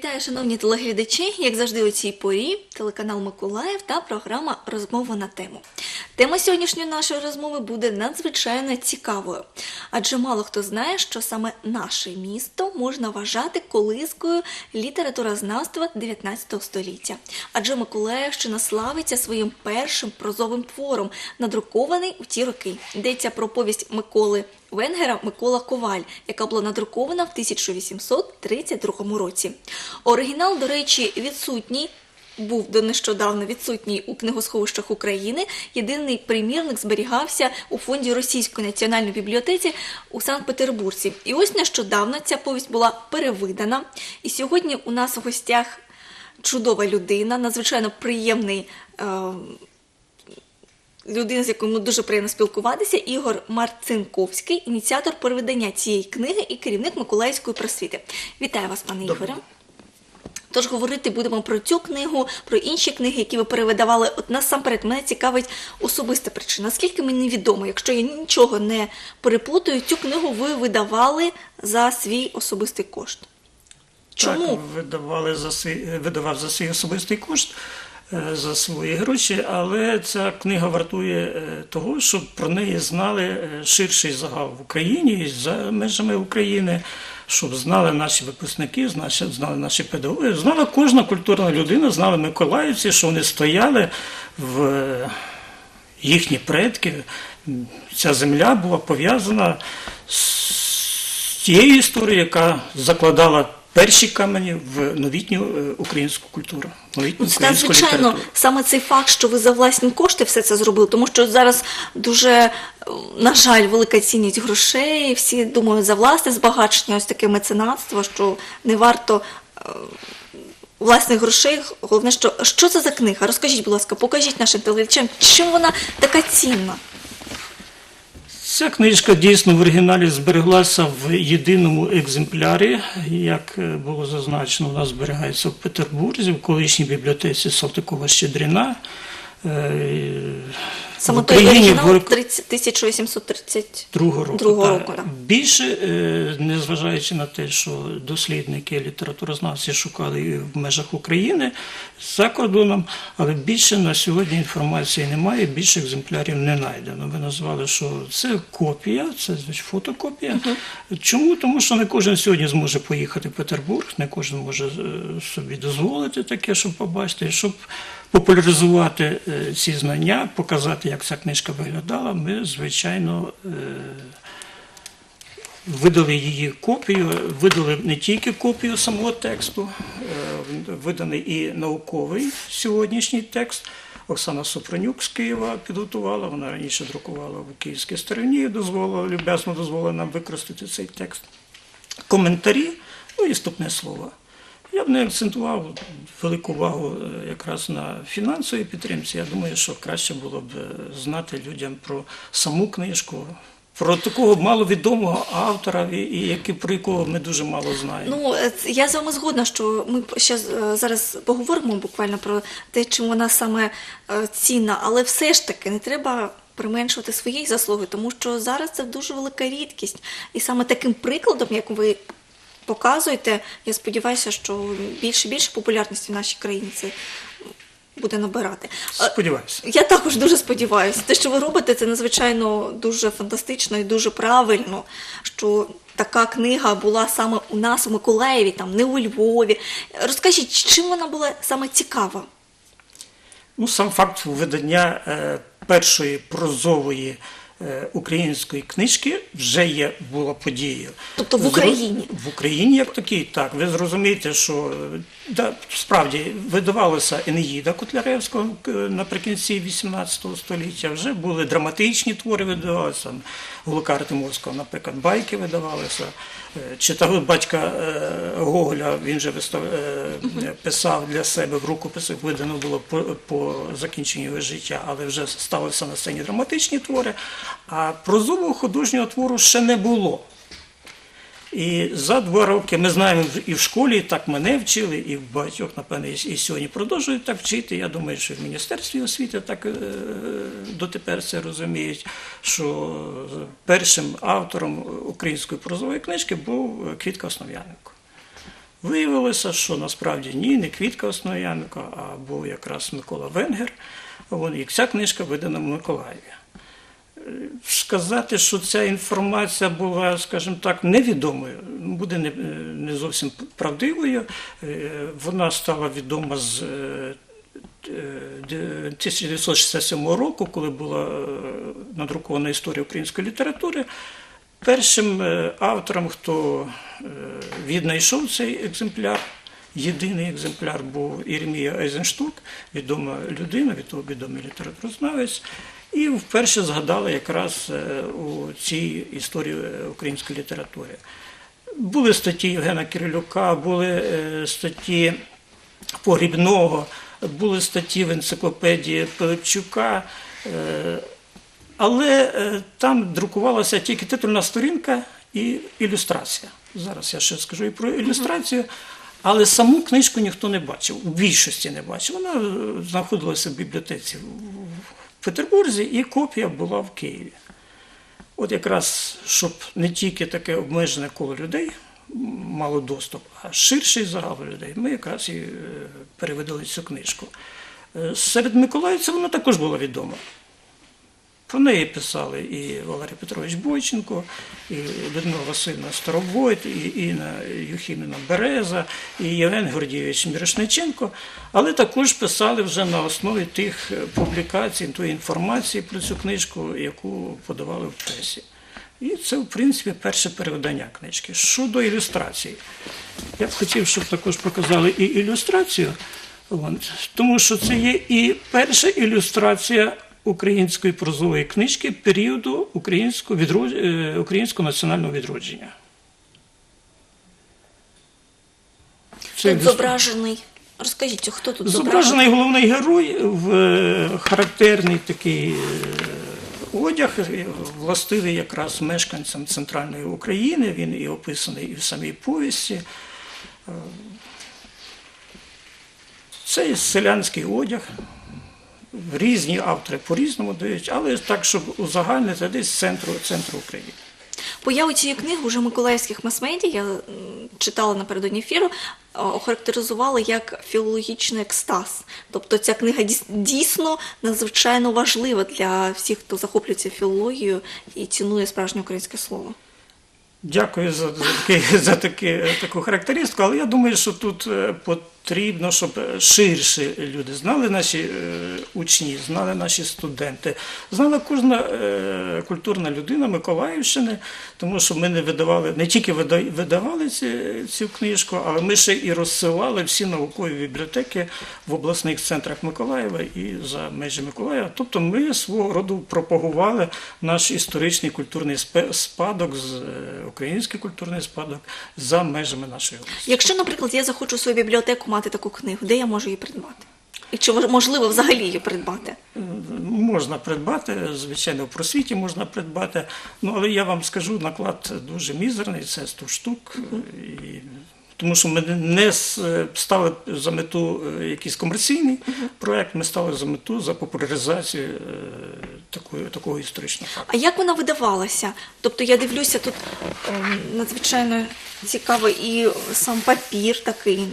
Вітаю, шановні телеглядачі. Як завжди, у цій порі телеканал Миколаїв та програма Розмова на тему. Тема сьогоднішньої нашої розмови буде надзвичайно цікавою, адже мало хто знає, що саме наше місто можна вважати колискою літературознавства 19 століття. Адже Миколаївщина славиться своїм першим прозовим твором, надрукований у ті роки. Йдеться про повість Миколи Венгера Микола Коваль, яка була надрукована в 1832 році. Оригінал, до речі, відсутній. Був до нещодавно відсутній у книгосховищах України. Єдиний примірник зберігався у фонді Російської національної бібліотеці у Санкт-Петербурзі. І ось нещодавно ця повість була перевидана. І сьогодні у нас у гостях чудова людина, надзвичайно приємний. Е- людина, з якою дуже приємно спілкуватися, Ігор Марцинковський, ініціатор переведення цієї книги і керівник Миколаївської просвіти. Вітаю вас, пане. Ігоре. Тож говорити будемо про цю книгу, про інші книги, які ви перевидавали. От насамперед мене цікавить особиста причина. Наскільки мені відомо, якщо я нічого не переплутаю, цю книгу ви видавали за свій особистий кошт. Чому? Так, видавали за свій, видавав за свій особистий кошт, е, за свої гроші, але ця книга вартує е, того, щоб про неї знали е, ширший загал в Україні за межами України, щоб знали наші випускники, знали, наші педагоги, знала кожна культурна людина, знали миколаївці, що вони стояли в е, їхні предки. Ця земля була пов'язана з тією історією, яка закладала перші камені в новітню е, українську культуру, новітню Це українську надзвичайно літературу. саме цей факт, що ви за власні кошти все це зробили, тому що зараз дуже, е, на жаль, велика цінність грошей. Всі думають за власне збагачення, ось таке меценатство, що не варто е, власних грошей. Головне, що що це за книга? Розкажіть, будь ласка, покажіть нашим телеглядачам, чим вона така цінна. Ця книжка дійсно в оригіналі збереглася в єдиному екземплярі. Як е, було зазначено, вона зберігається в Петербурзі, в колишній бібліотеці Салтикова Щедрина. Саме той оригінал в 30 1830 року. Року, так. Більше, е, незважаючи на те, що дослідники, літературознавці шукали в межах України за кордоном, але більше на сьогодні інформації немає, більше екземплярів не знайдено. Ви назвали, що це копія, це значить, фотокопія. Чому? Тому що не кожен сьогодні зможе поїхати в Петербург, не кожен може е, собі дозволити таке, щоб побачити, щоб популяризувати е, ці знання, показати, як ця книжка виглядала, ми, звичайно, е, видали її копію, видали не тільки копію самого тексту, е, виданий і науковий сьогоднішній текст. Оксана Супронюк з Києва підготувала, вона раніше друкувала в київській стороні, дозволила, люб'язно дозволила нам використати цей текст. Коментарі, ну і вступне слово. Я б не акцентував велику увагу е, якраз на фінансовій підтримці. Я думаю, що краще було б е, знати людям про саму книжку, про такого маловідомого автора, і, які- про якого ми дуже мало знаємо. Ну, е, я з вами згодна, що ми ще зараз поговоримо буквально про те, чим вона саме цінна, але все ж таки не треба применшувати своєї заслуги, тому що зараз це дуже велика рідкість. І саме таким прикладом, як ви показуєте, я сподіваюся, що більше і більше популярності в нашій країні це буде набирати. Сподіваюся. я також дуже сподіваюся. Те, що ви робите, це надзвичайно дуже фантастично і дуже правильно, що така книга була саме у нас у Миколаєві, там не у Львові. Розкажіть, чим вона була саме цікава? Ну, сам факт видання е, першої прозової української книжки вже є була подія. Тобто в Україні? В Україні як такій, так. Ви зрозумієте, що е, да, справді видавалася Енеїда Котляревського е, наприкінці 18 століття. Вже були драматичні твори, видавалися там, Гулака Артемовського, наприклад, байки видавалися. Е, Читав батька е, Гоголя, він же вистав, писав для себе в рукописах, видано було по, по закінченню його життя, але вже ставилися на сцені драматичні твори. А прозового художнього твору ще не було. І за два роки ми знаємо і в школі, так мене вчили, і в багатьох, напевно, і сьогодні продовжують так вчити. Я думаю, що в Міністерстві освіти так е, дотепер це розуміють, що першим автором української прозової книжки був Квітка Основ'яненко. Виявилося, що насправді ні, не Квітка Основ'янка, а був якраз Микола Венгер. І ця книжка видана в Миколаєві. Е, Сказати, що ця інформація була, скажімо так, невідомою, буде не, зовсім правдивою. Е, Вона стала відома з е, е, 1967 року, коли була е, надрукована історія української літератури. Першим е, автором, хто е, віднайшов цей екземпляр, єдиний екземпляр був Єремія Ейзенштук, відома людина, відомий літературознавець, і вперше згадали якраз е, у цій історії е, української літератури. Були статті Євгена Кирилюка, були е, статті Погрібного, були статті в енциклопедії Пилипчука. але там друкувалася тільки титульна сторінка і ілюстрація. Зараз я ще скажу і про ілюстрацію, але саму книжку ніхто не бачив, у більшості не бачив. Вона знаходилася в бібліотеці Петербурзі, і копія була в Києві. От якраз, щоб не тільки таке обмежене коло людей мало доступ, а ширший загал людей, ми якраз і переведели цю книжку. Е, Серед миколаївців вона також була відома. Про неї писали і Валерій Петрович Бойченко, і Людмила Васильівна Старовойт, і Інна Юхіміна Береза, і Євген Гордійович Мірошниченко, але також писали вже на основі тих публікацій, тої інформації про цю книжку, яку подавали в пресі. І це, в принципі, перше перевидання книжки. Щодо ілюстрації, я б хотів, щоб також показали і ілюстрацію, тому що це є і перша ілюстрація української прозової книжки періоду українського, відрод... е, українського національного відродження. Це Тут зображений. Розкажіть, хто тут зображений? Зображений головний герой в е, характерний такий е, одяг, властивий якраз мешканцям центральної України. Він і описаний і в самій повісті. Це селянський одяг. Різні автори по-різному дають, але так, щоб узагальнити десь з центру, центру України. Появу цієї книги уже миколаївських мас-медіа, я читала напередодні ефіру, а, охарактеризували як філологічний екстаз. Тобто ця книга дійсно надзвичайно важлива для всіх, хто захоплюється філологією і цінує справжнє українське слово. Дякую за, за, таки, за таки, таку характеристику, але я думаю, що тут е, потрібно, щоб е, ширше люди знали наші е, учні, знали наші студенти, знала кожна е, культурна людина Миколаївщини, тому що ми не видавали, не тільки вида- видавали цю книжку, але ми ще і розсилали всі наукові бібліотеки в обласних центрах Миколаєва і за межі Миколаєва. Тобто ми свого роду пропагували наш історичний культурний спадок, український культурний спадок за межами нашої області. Якщо, наприклад, я захочу свою бібліотеку мати таку книгу, де я можу її придбати? І чи мож- можливо взагалі її придбати? Можна придбати, звичайно, в просвіті можна придбати. Ну, але я вам скажу, наклад дуже мізерний, це 100 штук. І, тому що ми не стали за мету е, якийсь комерційний проект, ми стали за мету за популяризацію е, такої, такого історичного факту. А як вона видавалася? Тобто я дивлюся, тут ем, надзвичайно цікавий і сам папір такий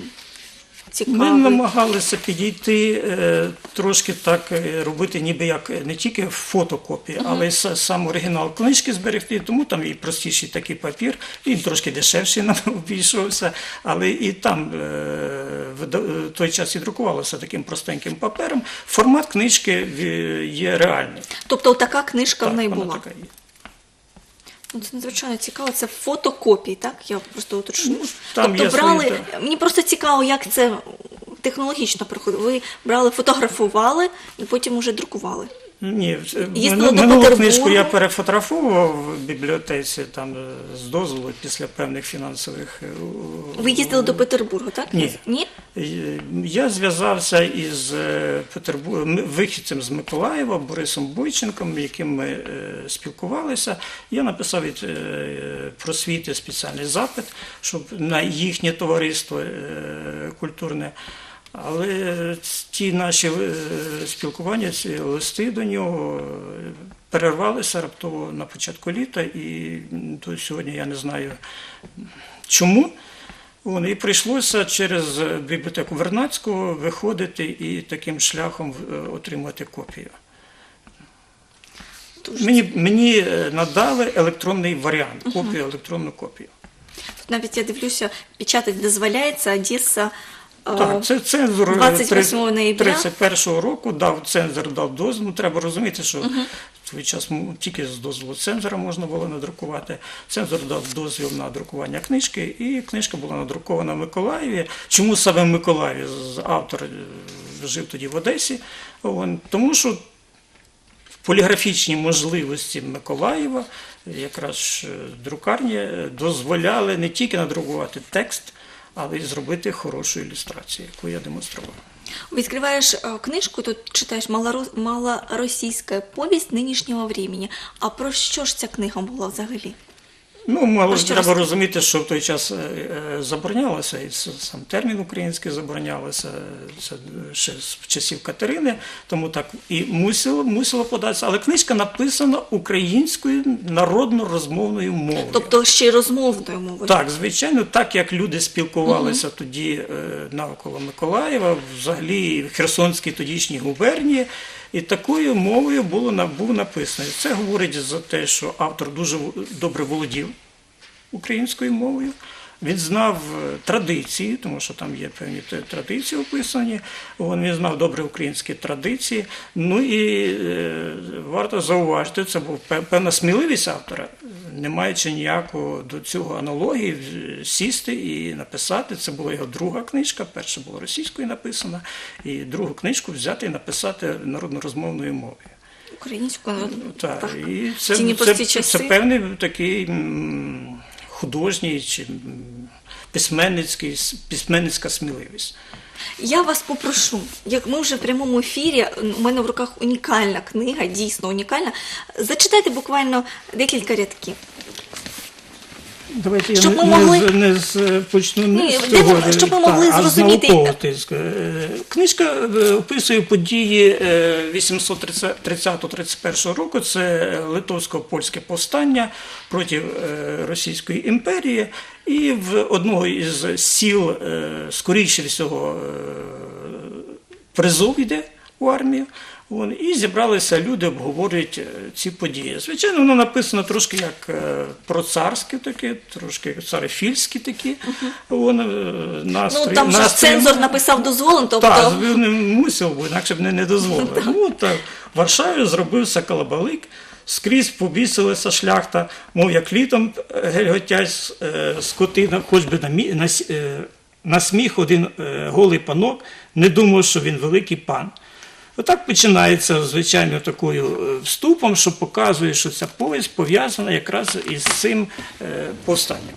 цікавий. Ми намагалися підійти е, трошки так е, робити, ніби як не тільки фотокопії, але й сам оригінал книжки зберегти. Тому там і простіший такий папір, він трошки дешевший нам обійшовся, але і там е, е, той час і друкувалося таким простеньким папером. Формат книжки е, є реальний. Тобто така книжка в неї була. така є. Ну, Це надзвичайно цікаво. Це фотокопії, так? Я просто уточню. Ну, там тобто є брали. свої, Мені просто цікаво, як це технологічно проходить. Ви брали, фотографували і потім уже друкували. Ні, мину- минулу книжку я перефотографував в бібліотеці там е, з дозволу після певних фінансових. е, Ви їздили до Петербургу, так? Ні. Ні? Е, Я зв'язався із е, Петербур... м- вихідцем з Миколаєва Борисом Бойченком, яким ми спілкувалися. Я написав від просвіти спеціальний запит, щоб на їхнє товариство культурне. Але ті наші е, спілкування, ці листи до нього е, перервалися раптово на початку літа, і до сьогодні я не знаю чому. І прийшлося через бібліотеку Вернадського виходити і таким шляхом е, отримати копію. Мені, мені надали електронний варіант, копію, електронну копію. Тут навіть я дивлюся, печатать дозволяється Одеса. Е, Так, це цензор 28 ноября. 31 року дав цензор дав дозвіл. Треба розуміти, що в той час тільки з дозволу цензора можна було надрукувати. Цензор дав дозвіл на друкування книжки, і книжка була надрукована в Миколаєві. Чому саме в Миколаєві? Автор е, жив тоді в Одесі. Тому що поліграфічні можливості Миколаєва, якраз е, друкарні, е, дозволяли не тільки надрукувати текст, але й зробити хорошу ілюстрацію, яку я демонстрував. Відкриваєш е, книжку, тут читаєш «Малоро- малоросійська повість нинішнього времени. А про що ж ця книга була взагалі? Ну, мало треба розкажете? розуміти, що в той час е, е, заборонялося, і сам термін український заборонялося е, це ще з часів Катерини, тому так і мусило, мусило податися. Але книжка написана українською народно-розмовною мовою. Тобто ще й розмовною мовою. Так, звичайно, так як люди спілкувалися тоді е, навколо Миколаєва, взагалі в Херсонській тодішній губернії, і такою мовою було був написаний. Це говорить за те, що автор дуже добре володів українською мовою. Він знав е, традиції, тому що там є певні традиції описані. Він знав добре українські традиції. Ну і е, варто зауважити, це був певна сміливість автора, не маючи ніякого до цього аналогії, сісти і написати. Це була його друга книжка. Перша була російською написана, і другу книжку взяти і написати народнорозмовною мовою. Українською народною. Так, і це, це, непрості це, певний такий художній чи письменницька сміливість. Я вас попрошу, як ми вже в прямому ефірі, у мене в руках унікальна книга, дійсно унікальна. Зачитайте буквально декілька рядків. Давайте Щоб я ми не, могли- не, з- не почну не Ні, з цього, щоб ми та, могли а з зрозуміти. наукового тиску. Е, Книжка е, описує події е, 830-31 року. Це литовсько-польське повстання проти е, Російської імперії. І в одного із сіл, е, скоріше всього, е, призов йде у армію. Вон, і зібралися люди, обговорюють е, ці події. Звичайно, воно написано трошки як е, про царське таке, трошки царефільські такі. Вон, е, настрої, Ну там же ж цензор написав дозволен, тобто так, він мусив, бо інакше б не, не дозволили. Ну, так, в Варшаві зробився калабалик, скрізь побісилася шляхта, мов як літом гельготять скотина, хоч би на, на, на сміх один голий панок не думав, що він великий пан. Отак починається, звичайно, такою е, вступом, що показує, що ця повість пов'язана якраз із цим е, повстанням.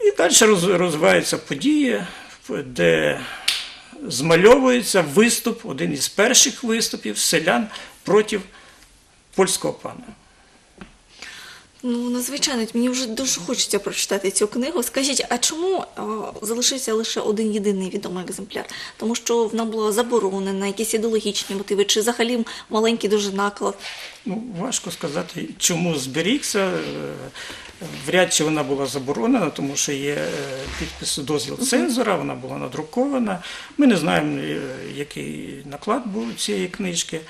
І далі роз- розвиваються події, де змальовується виступ, один із перших виступів селян проти польського пана. Ну надзвичайно мені вже дуже хочеться прочитати цю книгу. Скажіть, а чому е, залишився лише один єдиний відомий екземпляр? Тому що вона була заборонена, якісь ідеологічні мотиви, чи взагалі маленький дуже наклад? Ну, важко сказати, чому зберігся. Е, Вряд чи вона була заборонена, тому що є е, підпис дозвіл цензора, вона була надрукована. Ми не знаємо, який наклад був цієї книжки.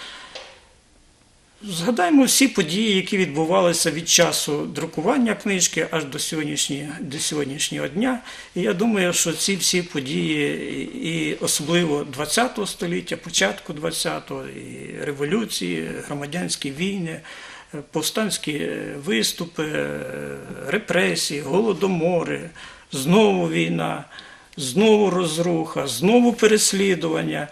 Згадаємо всі події, які відбувалися від часу друкування книжки аж до сьогоднішнього, до сьогоднішнього дня. І я думаю, що ці всі події, і особливо ХХ століття, початку ХХ-го, і революції, громадянські війни, повстанські виступи, репресії, голодомори, знову війна, знову розруха, знову переслідування.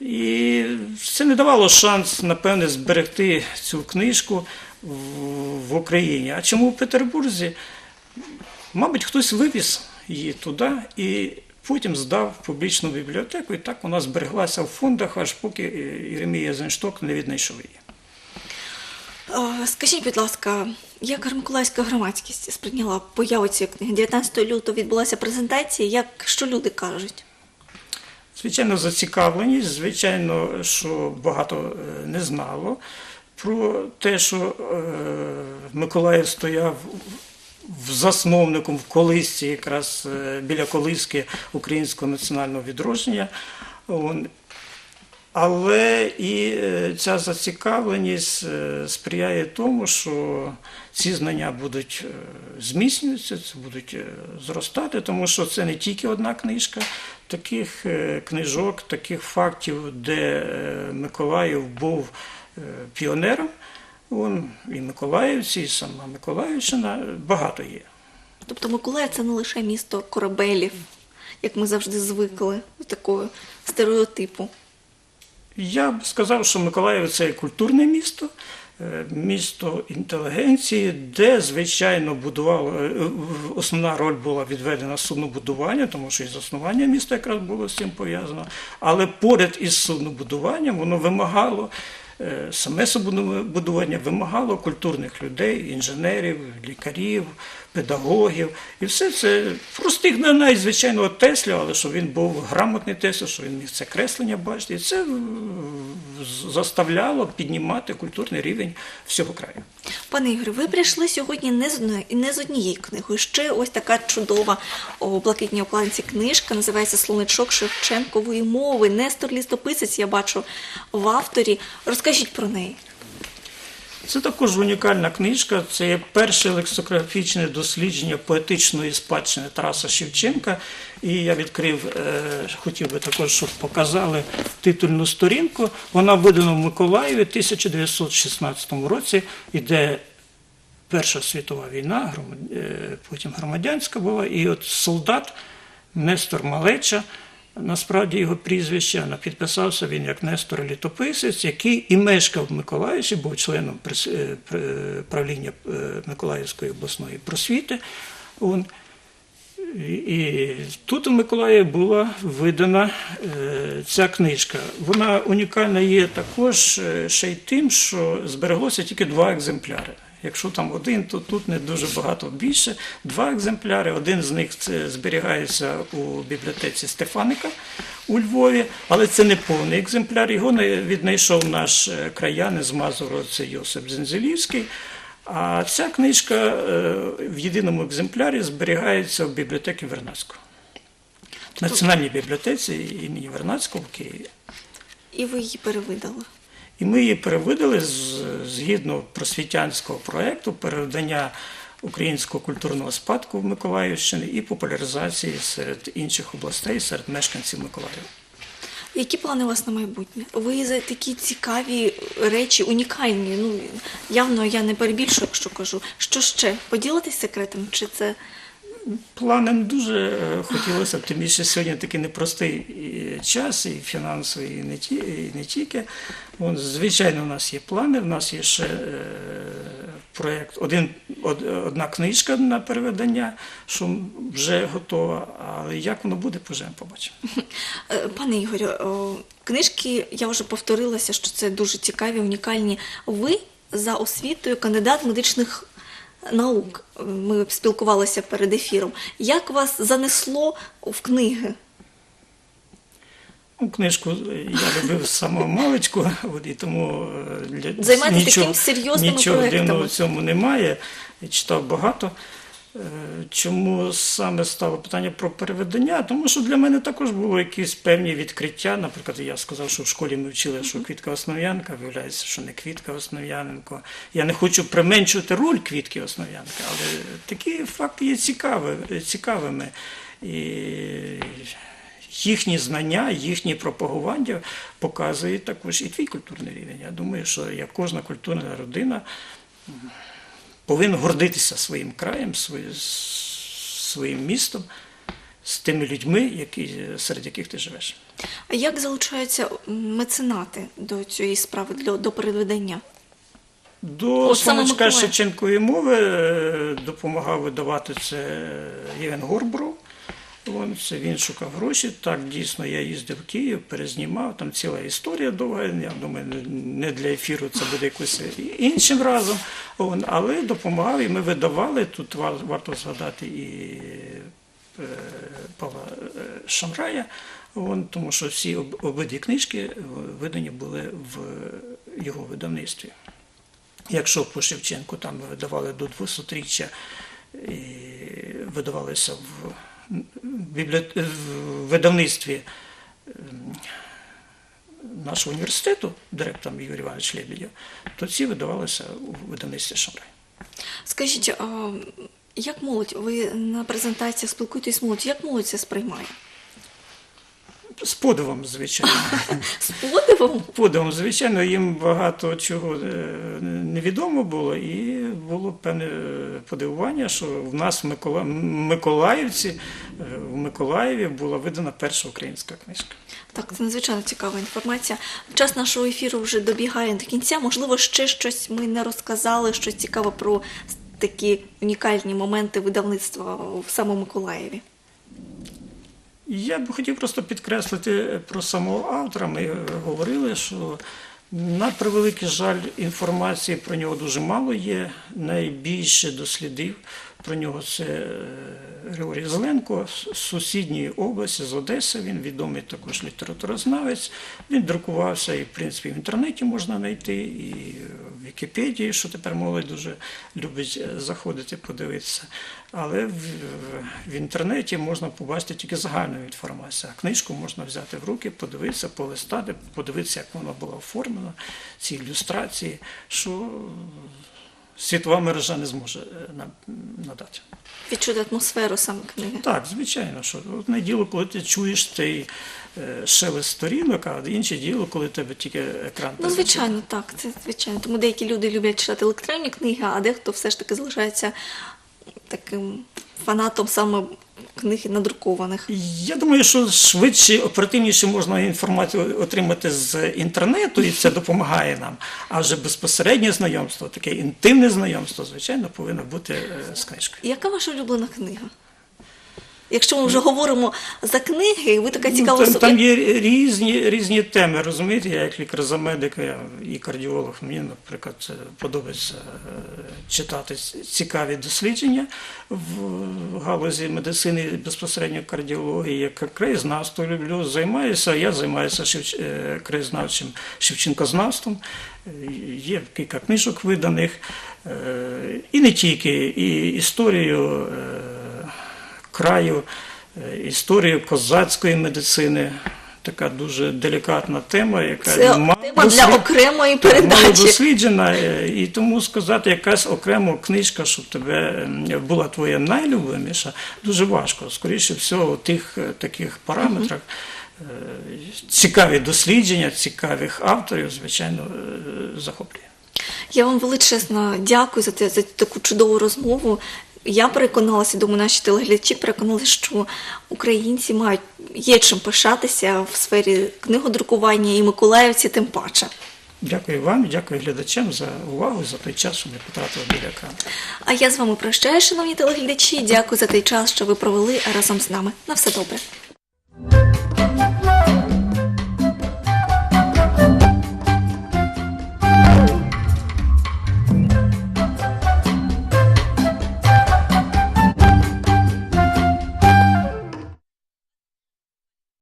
І це не давало шанс, напевне, зберегти цю книжку в, Україні. А чому в Петербурзі? Мабуть, хтось вивіз її туди і потім здав в публічну бібліотеку, і так вона збереглася в фондах, аж поки е, Єремія Зеншток не віднайшов її. Скажіть, будь ласка, як миколаївська громадськість сприйняла появу цієї книги? 19 лютого відбулася презентація. Як що люди кажуть? Звичайно, зацікавленість, звичайно, що багато е, не знало про те, що е, Миколаїв стояв засновником в колисці, якраз е, біля колиски українського національного відродження. Але і е, ця зацікавленість е, сприяє тому, що ці знання будуть е, зміцнюватися, це будуть зростати, тому що це не тільки одна книжка. Таких книжок, таких фактів, де Миколаїв був піонером, он, і Миколаївці, і сама Миколаївщина багато є. Тобто Миколаїв це не лише місто корабелів, як ми завжди звикли, до такого стереотипу. Я б сказав, що Миколаїв це культурне місто, е, місто інтелігенції, де, звичайно, будувало, е, основна роль була відведена суднобудування, тому що і заснування міста якраз було з цим пов'язано. Але поряд із суднобудуванням воно вимагало. е, Саме суднобудування вимагало культурних людей, інженерів, лікарів, педагогів. І все це простих навіть Тесля, але що він був грамотний Тесля, що він міг це креслення бачити. І це е, заставляло піднімати культурний рівень всього краю. Пане Ігорю, ви прийшли сьогодні не з не з однією книгою. Ще ось така чудова у блакитній обкладинці книжка, називається Словничок Шевченкової мови. Нестор Лістописець, я бачу в авторі. Розкажіть про неї. Це також унікальна книжка. Це є перше лексикографічне дослідження поетичної спадщини Тараса Шевченка. І я відкрив, е, хотів би також, щоб показали титульну сторінку. Вона видана в Миколаєві в 1916 році. Іде Перша світова війна, е, потім громадянська була, і от солдат Нестор Малеча, насправді його прізвище, а підписався він як Нестор Літописець, який і мешкав в Миколаїві, був членом е, пр- правління е, Миколаївської обласної просвіти. І- тут у Миколаєві була видана е, ця книжка. Вона унікальна є також е, ще й тим, що збереглося тільки два екземпляри. Якщо там один, то тут не дуже багато більше. Два екземпляри. Один з них зберігається у бібліотеці Стефаника у Львові, але це не повний екземпляр. Його не- віднайшов наш е, краянин з Мазуру, це Йосип Зензелівський. А ця книжка е, в єдиному екземплярі зберігається в бібліотеці Вернадського. Національній бібліотеці імені Вернадського в Києві. І ви її перевидали. І ми її перевидали згідно просвітянського проєкту переведення українського культурного спадку в Миколаївщини і популяризації серед інших областей, серед мешканців Миколаєва. Які плани у вас на майбутнє? Ви за такі цікаві речі, унікальні. Ну явно я не перебільшую, якщо кажу. Що ще? Поділитись секретом? Чи це Плани дуже е, хотілося б, тим більше сьогодні такий непростий час, і фінансовий, і не, ті, і не тільки. Вон, звичайно, у нас є плани, в нас є ще е, проєкт, один, од, одна книжка на переведення, що вже готова, але як воно буде, поживемо, побачимо. Е, Пане Ігорю, книжки, я вже повторилася, що це дуже цікаві, унікальні. Ви за освітою кандидат медичних наук. Ми спілкувалися перед ефіром. Як вас занесло в книги? Ну, книжку я любив з самого маличку, і тому е, для Займатися нічого, таким серйозним нічого проектами. дивного в цьому немає. Я читав багато. Е, Чому саме стало питання про переведення? Тому що для мене також було якісь певні відкриття. Наприклад, я сказав, що в школі ми вчили, що квітка Основ'янка, виявляється, що не квітка Основ'яненко. Я не хочу применшувати роль квітки Основ'янка, але такі факти є цікаві, цікавими. І їхні знання, їхні пропагування показують також і твій культурний рівень. Я думаю, що як кожна культурна родина м, повинна гордитися своїм краєм, своїм містом, з тими людьми, які, серед яких ти живеш. А як залучаються меценати до цієї справи до, до переведення? До Сонечка Миколаїв. Мови е, допомагав видавати це Євген Горбров. Вон, він шукав гроші. Так, дійсно, я їздив в Київ, перезнімав, там ціла історія довга. Я думаю, не для ефіру це буде якось іншим разом. Але допомагав, і ми видавали. Тут варто згадати і е, Павла е, Шамрая, тому що всі обидві книжки е, видані були в його видавництві. Якщо по Шевченку там видавали до 200-річчя і видавалися в, бібліот... видавництві ем, нашого університету, директором Юрій Іванович Лебедєв, то ці видавалися у видавництві Шамрай. Скажіть, як молодь? Ви на презентаціях спілкуєтесь з молодь, як молодь це сприймає? З подивом, звичайно. З подивом? Подивом, звичайно, їм багато чого е, невідомо було, і було певне подивування, що в нас в Микола... Миколаївці, е, в Миколаєві була видана перша українська книжка. Так, це надзвичайно цікава інформація. Час нашого ефіру вже добігає до кінця. Можливо, ще щось ми не розказали, щось цікаве про такі унікальні моменти видавництва в самому Миколаєві. Я б хотів просто підкреслити про самого автора. Ми е, говорили, що на превеликий жаль, інформації про нього дуже мало є. Найбільше дослідив про нього це е, Григорій Зеленко з сусідньої області, з Одеси. Він відомий також літературознавець. Він друкувався і, в принципі, в інтернеті можна знайти, і в Вікіпедії, що тепер молодь дуже любить е, заходити, подивитися. Але в, в інтернеті можна побачити тільки загальну інформацію. А книжку можна взяти в руки, подивитися, полистати, подивитися, як вона була оформлена, ці ілюстрації, що світова мережа не зможе е, нам надати. Відчути атмосферу саме книги. Так, звичайно, що одне діло, коли ти чуєш цей е, шелест сторінок, а інше діло, коли тебе тільки екран. Ну, звичайно, так, це звичайно. Тому деякі люди люблять читати електронні книги, а дехто все ж таки залишається таким фанатом саме книг надрукованих. Я думаю, що швидше, оперативніше можна інформацію отримати з інтернету, і це допомагає нам. А вже безпосереднє знайомство, таке інтимне знайомство, звичайно, повинно бути е, з книжкою. Яка ваша улюблена книга? Якщо ми вже говоримо за книги, ви така Ну, там, там є різні, різні теми, розумієте, я як лікар за медика я і кардіолог, мені, наприклад, подобається е, читати цікаві дослідження в галузі медицини, безпосередньо кардіології, як краєзнавство люблю, займаюся, я займаюся шевч... е, краєзнавчим шевченкознавством, є кілька книжок виданих, е, і не тільки, і історію краю, е, історію козацької медицини. Така дуже делікатна тема, яка Це мало тема для окремої так, мало передачі. досліджена, е, і тому сказати якась окрема книжка, щоб тебе була твоя найлюбленіша, дуже важко. Скоріше всього, у тих е, таких параметрах е, цікаві дослідження, цікавих авторів, звичайно, захоплює. Я вам величезно дякую за, те, за таку чудову розмову. Я переконалася, думаю, наші телеглядачі переконалися, що українці мають є чим пишатися в сфері книгодрукування і миколаївці тим паче. Дякую вам, дякую глядачам за увагу, за той час, що ми потратили біля екрану. А я з вами прощаю, шановні телеглядачі. Дякую за той час, що ви провели разом з нами. На все добре.